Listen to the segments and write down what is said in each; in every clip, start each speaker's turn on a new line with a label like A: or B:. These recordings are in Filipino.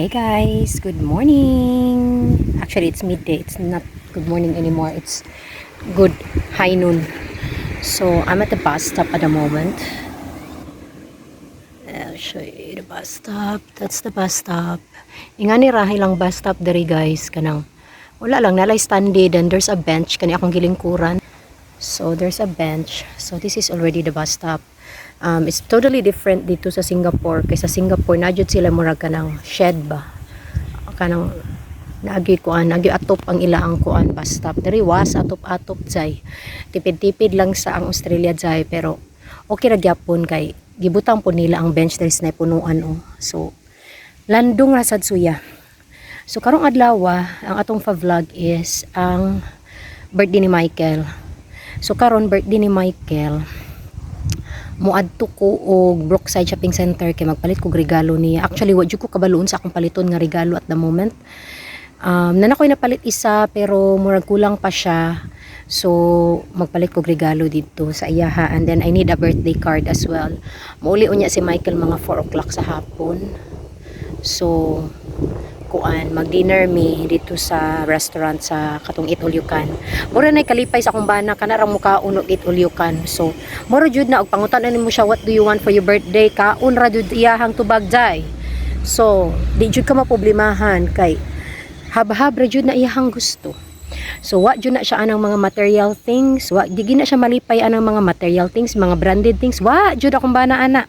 A: Hey guys, good morning. Actually, it's midday. It's not good morning anymore. It's good high noon. So, I'm at the bus stop at the moment. I'll show you the bus stop. That's the bus stop. Inga ni rahi lang bus stop diri guys. Kanang wala lang nalay standard and there's a bench kani akong gilingkuran. So, there's a bench. So, this is already the bus stop. Um, it's totally different dito sa Singapore. Kaysa Singapore, na jud sila murag kanang shed ba? Kanang naagi kuan, naagi atop ang ilaang kuan stop. Diri was atop-atop jay. Tipid-tipid lang sa ang Australia jay pero okay ra gyapon kay gibutang po nila ang bench diri sa punuan oh. So landong ra sad suya. So karong adlaw ang atong fa-vlog is ang birthday ni Michael. So karon birthday ni Michael muadto ko og Brookside Shopping Center kay magpalit kog regalo niya. Actually, wa ko kabaloon sa akong paliton nga regalo at the moment. Um, na nakoy napalit isa pero murag kulang pa siya. So, magpalit kog regalo dito sa iyaha and then I need a birthday card as well. Mauli unya si Michael mga 4 o'clock sa hapon. So, kuan mag-dinner mi dito sa restaurant sa katong Can. Mura na kalipay sa akong bana kana ra All You Can. So, mura jud na og pangutan mo siya what do you want for your birthday? Kaon ra jud iyahang tubag jay. So, di jud ka maproblemahan kay habhab ra jud na iyahang gusto. So, wa jud na siya anang mga material things, wa di na siya malipay anang mga material things, mga branded things. Wa jud akong bana ana.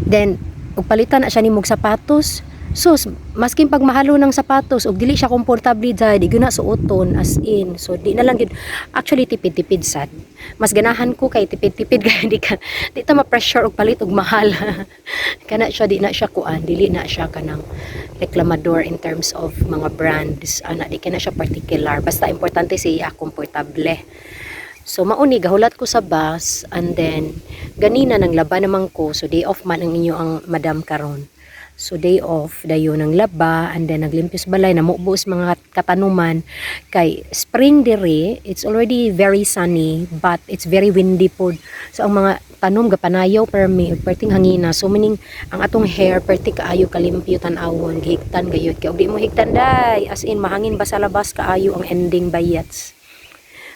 A: Then, ug palitan na siya nimog sapatos. Sus, maskin pag mahalo ng sapatos ug dili siya komportable dai, di na suoton as in. So di na lang gyud actually tipid-tipid sad. Mas ganahan ko kay tipid-tipid kay di ka di ta ma-pressure og palit og mahal. Kana siya di na siya kuan, dili na siya kanang reklamador in terms of mga brands. Ana di kana siya particular. Basta importante siya komportable. So mauni gahulat ko sa bus and then ganina nang laba naman ko so day off man ang inyo ang madam karon. So day off dayon ng laba and then naglimpyos balay namubuos mga katanuman kay spring dire it's already very sunny but it's very windy pod. So ang mga tanom gapanayaw permi ug perting hangina so meaning ang atong hair perti kaayo kalimpyo tan-awon gihigtan gayud kay di mo higtan day as in mahangin ba sa labas kaayo ang ending bayats.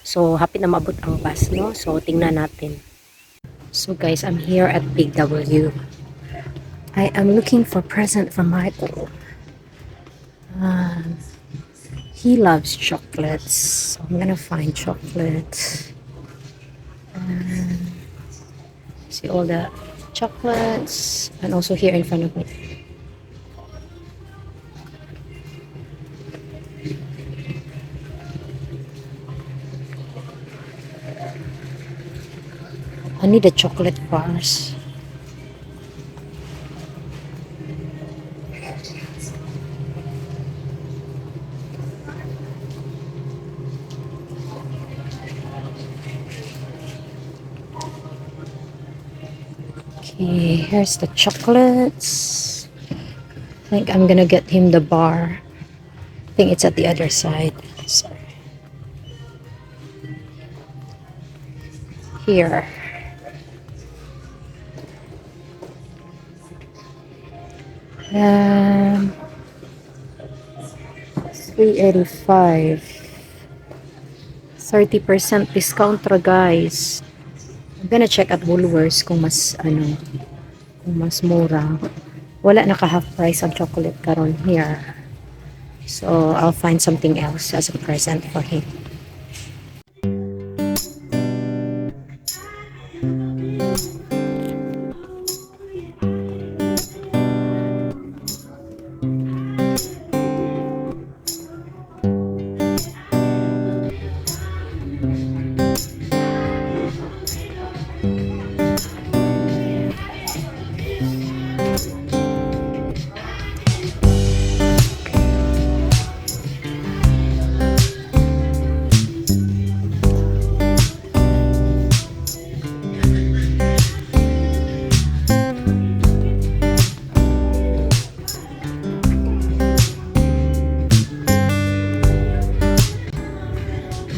A: So, hapit na maabot ang bus, no? So, tingnan natin. So, guys, I'm here at Big W. I am looking for present for Michael. Um, he loves chocolates. So, I'm gonna find chocolate. Um, see all the chocolates. And also here in front of me. I need the chocolate bars. Okay, here's the chocolates. I think I'm gonna get him the bar. I think it's at the other side. Sorry. Here. Um, 385. 30% discount guys. I'm gonna check at Woolworths kung mas ano, kung mas mura. Wala naka half price ang chocolate karon here. So, I'll find something else as a present for him.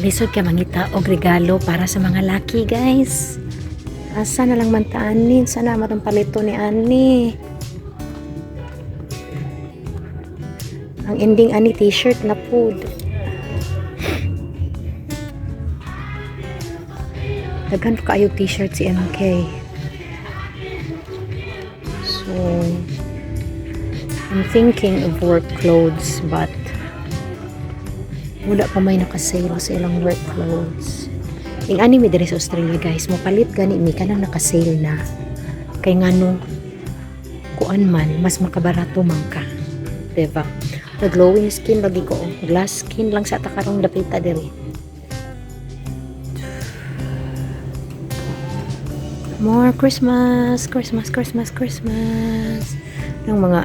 A: Lisod ka mangita og regalo para sa mga laki, guys. Asa na lang man ta ani? Sana matong palito ni ani. Ang ending ani t-shirt na food. Daghan pa kayo t-shirt si MK. So, I'm thinking of work clothes but wala pa may nakasale sa ilang work clothes. Yung anime diri sa Australia guys, mapalit gani mi kanang nakasale na. Kay ngano kuan man mas makabarato man ka. Diba? The glowing skin lagi ko. Glass skin lang sa takarong dapita diri. More Christmas, Christmas, Christmas, Christmas. Ilang mga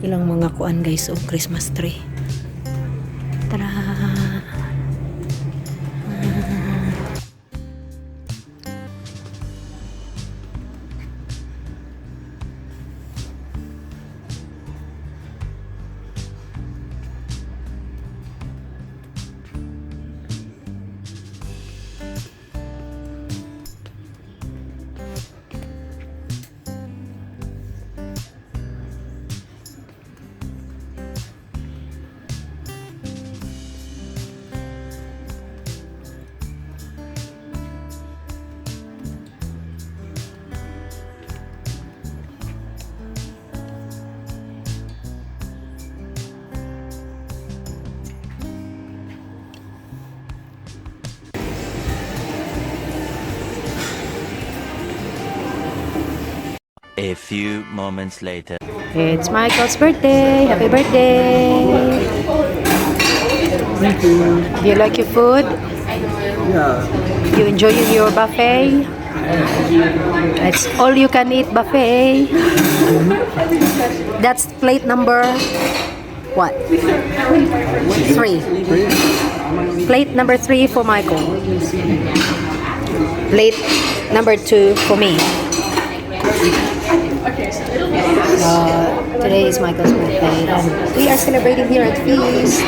A: ilang mga kuan guys oh Christmas tree.
B: A few moments later.
A: It's Michael's birthday. Happy birthday.
C: Thank you.
A: Do you like your food?
C: Yeah.
A: You enjoy your buffet? It's all you can eat buffet. That's plate number what? Three. Plate number three for Michael. Plate number two for me. Uh, today is Michael's birthday and we are celebrating here at Feast.